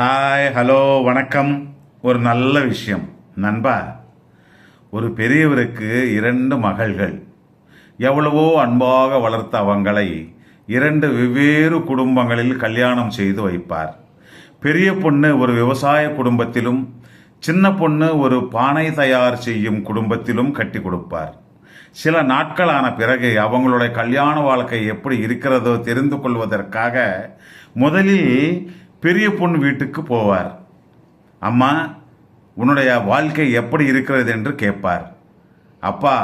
Hi hello வணக்கம். ஒரு நல்ல விஷயம். நண்பா ஒரு பெரியவருக்கு இரண்டு மகள்கள். எவ்வளவோ அன்பாக வளர்த்த அவங்களை இரண்டு வெவ்வேறு குடும்பங்களில் கல்யாணம் செய்து வைப்பார். பெரிய பொண்ணு ஒரு விவசாய குடும்பத்திலும் சின்ன பொண்ணு ஒரு பானை தயார் செய்யும் குடும்பத்திலும் கட்டி கொடுப்பார். சில நாட்களான பிறகு அவங்களுடைய கல்யாண வாழ்க்கை எப்படி இருக்கிறதோ தெரிந்து கொள்வதற்காக முதலில் பெரிய பொண்ணு வீட்டுக்கு போவார். அம்மா உன்னுடைய வாழ்க்கை எப்படி இருக்கிறது என்று கேட்பார். அப்பா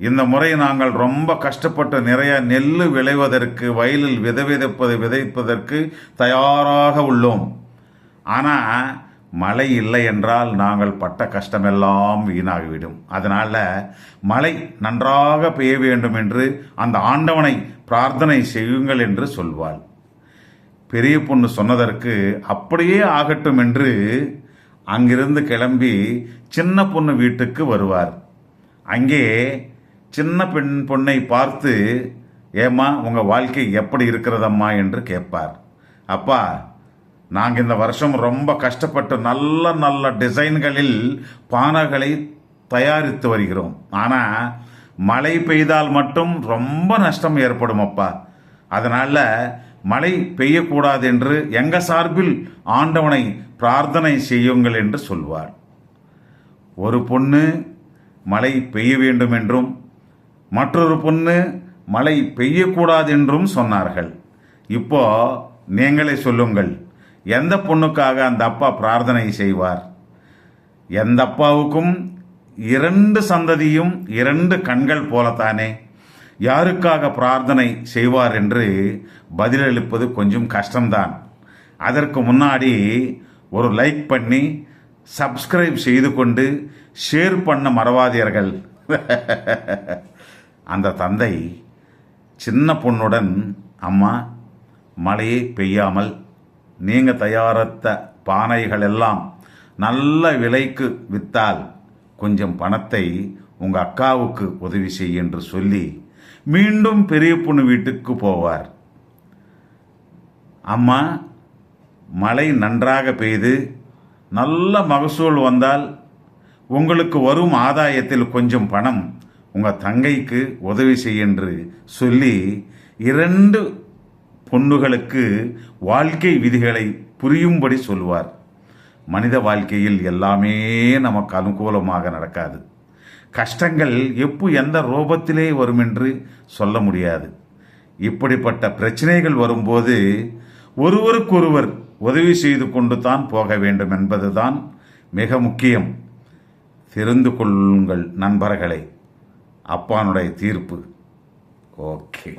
இந்த முறை நாங்கள் ரொம்ப கஷ்டப்பட்டு நிறைய நெல் விளைவதற்கு வயலில் விதை விதைப்பதற்கு தயாராக உள்ளோம். ஆனால் மழை இல்லை என்றால் நாங்கள் பட்ட கஷ்டமெல்லாம் வீணாகிவிடும். அதனால் மழை நன்றாக பெய்ய வேண்டும் என்று அந்த ஆண்டவனை பிரார்த்தனை செய்யுங்கள் என்று சொல்வாள். பெரிய பொண்ணு சொன்னதற்கு அப்படியே ஆகட்டும் என்று அங்கிருந்து கிளம்பி சின்ன பொண்ணு வீட்டுக்கு வருவார். அங்கே சின்ன பெண் பொண்ணை பார்த்து ஏம்மா உங்கள் வாழ்க்கை எப்படி இருக்கிறதம்மா? என்று கேட்பார். அப்பா நாங்கள் இந்த வருஷம் ரொம்ப கஷ்டப்பட்டு நல்ல நல்ல டிசைன்களில் பானைகளை தயாரித்து வருகிறோம். ஆனால் மழை பெய்தால் மட்டும் ரொம்ப நஷ்டம் ஏற்படும் அப்பா. அதனால் மழை பெய்யக்கூடாது என்று எங்க சார்பில் ஆண்டவனை பிரார்த்தனை செய்யுங்கள் என்று சொல்வார். ஒரு பொண்ணு மழை பெய்ய வேண்டும் என்றும் மற்றொரு பொண்ணு மழை பெய்யக்கூடாது என்றும் சொன்னார்கள். இப்போ நீங்களே சொல்லுங்கள் எந்த பொண்ணுக்காக அந்த அப்பா பிரார்த்தனை செய்வார்? எந்த அப்பாவுக்கும் இரண்டு சந்ததியும் இரண்டு கண்கள் போலத்தானே? யாருக்காக பிரார்த்தனை செய்வார் என்று பதிலளிப்பது கொஞ்சம் கஷ்டம்தான். அதற்கு முன்னாடி ஒரு லைக் பண்ணி சப்ஸ்கிரைப் செய்து கொண்டு ஷேர் பண்ண மறவாதீர்கள். அந்த தந்தை சின்ன பொண்ணுடன் அம்மா மழையே பெய்யாமல் நீங்கள் தயாரித்த பானைகள் எல்லாம் நல்ல விலைக்கு விற்றால் கொஞ்சம் பணத்தை உங்கள் அக்காவுக்கு உதவி செய் என்று சொல்லி மீண்டும் பெரிய பொண்ணு வீட்டுக்கு போவார். அம்மா மழை நன்றாக பெய்து நல்ல மகசூல் வந்தால் உங்களுக்கு வரும் ஆதாயத்தில் கொஞ்சம் பணம் உங்கள் தங்கைக்கு உதவி செய் என்று சொல்லி இரண்டு பொண்ணுகளுக்கு வாழ்க்கை விதிகளை புரியும்படி சொல்வார். மனித வாழ்க்கையில் எல்லாமே நமக்கு அனுகூலமாக நடக்காது. கஷ்டங்கள் எப்போ எந்த ரூபத்திலே வரும் என்று சொல்ல முடியாது. இப்படிப்பட்ட பிரச்சனைகள் வரும்போது ஒருவருக்கொருவர் உதவி செய்து கொண்டு தான் போக வேண்டும் என்பதுதான் மிக முக்கியம். தெரிந்து கொள்ளுங்கள் நண்பர்களே. அப்பானுடைய தீர்ப்பு. ஓகே.